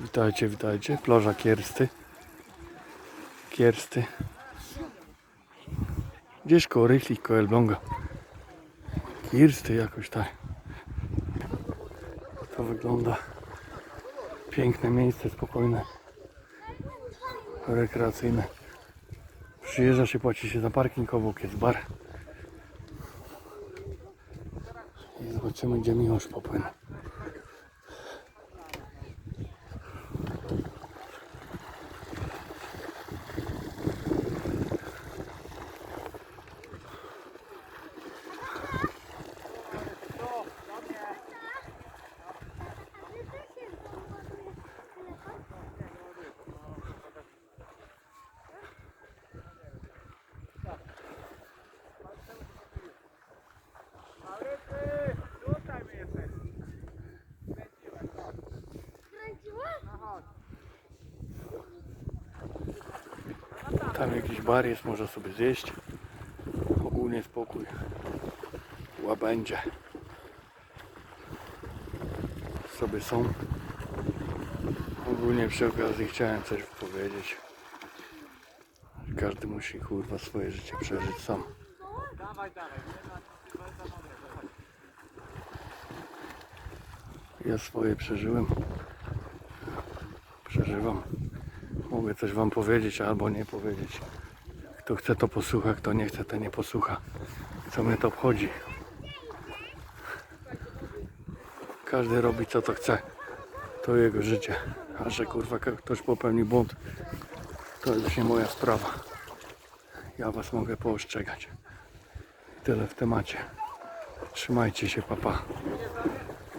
Witajcie, witajcie. Plaża Kiersty. Kiersty. Gdzieś koło Rychli, koło Elbląga. Kiersty jakoś tak. To wygląda. Piękne miejsce, spokojne. Rekreacyjne. Przyjeżdża się, płaci się za parking, obok jest bar. I zobaczymy, gdzie Miłosz popłynął. Tam jakiś bar jest, można sobie zjeść. Ogólnie spokój. Łabędzie. Sobie są. Ogólnie przy okazji chciałem coś powiedzieć. Każdy musi kurwa swoje życie przeżyć sam. Ja swoje przeżyłem. Przeżywam. Mogę coś wam powiedzieć albo nie powiedzieć. Kto chce to posłucha, kto nie chce to nie posłucha. Co mnie to obchodzi. Każdy robi co to chce. To jego życie. A że kurwa ktoś popełni błąd, to już nie moja sprawa. Ja was mogę poostrzegać. Tyle w temacie. Trzymajcie się, papa. Pa.